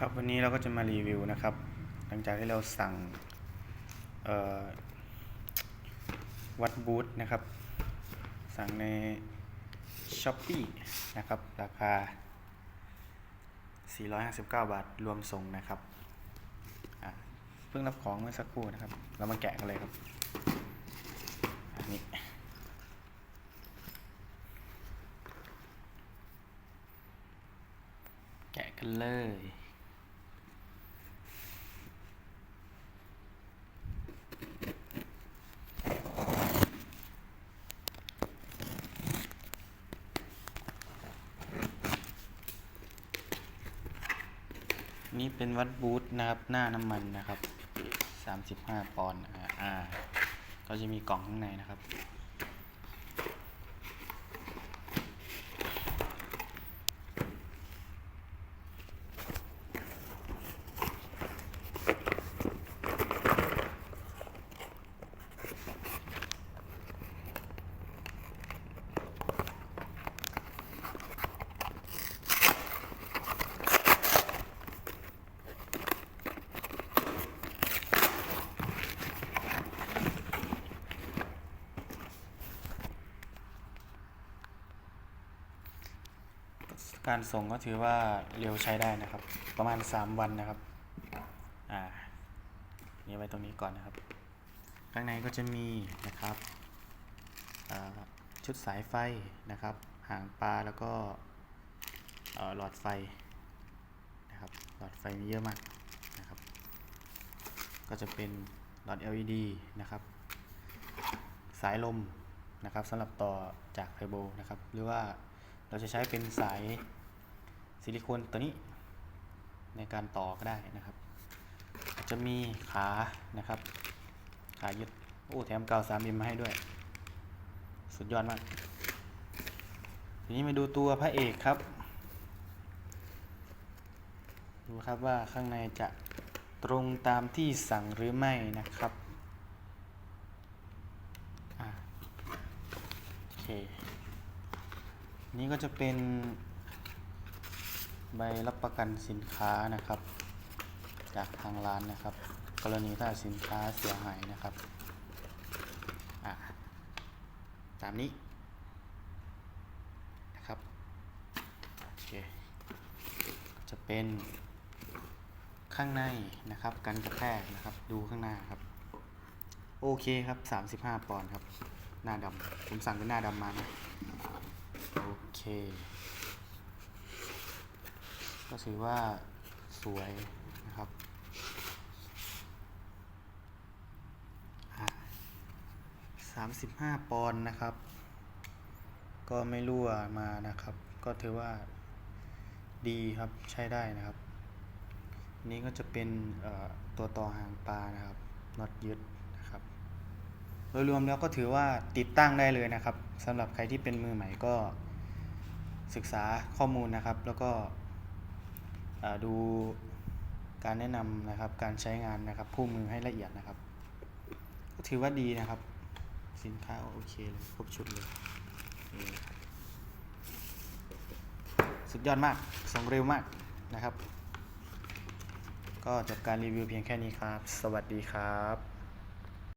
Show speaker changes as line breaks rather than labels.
ครับวันนี้เราก็จะมารีวิวนะครับ หลังจากที่เราสั่งวัดบูธนะครับ สั่งใน s h อ p e e นะครับ ราคา 459 บาทรวมส่งนะครับ เพิ่งรับของเมื่อสักครู่นะครับ เรามาแกะกันเลยครับ อันนี้แกะกันเลย นี่เป็นวัดบูธนะครับ หน้าน้ำมันนะครับ 35 ปอนด์นะฮะอ่าก็จะมีกล่องข้างในนะครับ การส่งก็ถือว่าเร็วใช้ได้นะครับ ประมาณ 3 วันนะครับ อ่า นี่ไว้ตรงนี้ก่อนนะครับ ข้างในก็จะมีนะครับชุดสายไฟนะครับ หางปลาแล้วก็หลอดไฟนะครับ หลอดไฟมีเยอะมากนะครับ ก็จะเป็นหลอด LED นะครับ สายลมนะครับสำหรับต่อจากไฟโบนะครับ หรือว่า เราจะใช้เป็นสายซิลิโคนตัวนี้ในการต่อก็ได้นะครับ จะมีขานะครับ ขายึดโอ้แถมกาวสามมิลมาให้ด้วย สุดยอดมาก ทีนี้มาดูตัวพระเอกครับ ดูครับว่าข้างในจะตรงตามที่สั่งหรือไม่นะครับอโอเค นี่ก็จะเป็นใบรับประกันสินค้านะครับ จากทางร้านนะครับ กรณีถ้าสินค้าเสียหายนะครับอะตามนี้นะครับโอเคจะเป็นข้างในนะครับกันกระแทกนะครับดูข้างหน้าครับโอเคครับ 35 ปอนด์ครับ หน้าดำผมสั่งเป็นหน้าดำมานะ ก็ถือว่าสวยนะครับสามสิบห้าปอนด์นะครับ ก็ไม่รั่วมานะครับ ก็ถือว่าดีครับใช้ได้นะครับ นี่ก็จะเป็นตัวต่อหางปลานะครับน็อตยึดนะครับ โดยรวมแล้วก็ถือว่าติดตั้งได้เลยนะครับสำหรับใครที่เป็นมือใหม่ก็ ศึกษาข้อมูลนะครับ แล้วก็ดูการแนะนำนะครับ การใช้งานนะครับคู่มือให้ละเอียดนะครับ ก็ถือว่าดีนะครับ สินค้าโอเคเลยครบชุดเลย สุดยอดมาก ส่งเร็วมากนะครับ ก็จบการรีวิวเพียงแค่นี้ครับ สวัสดีครับ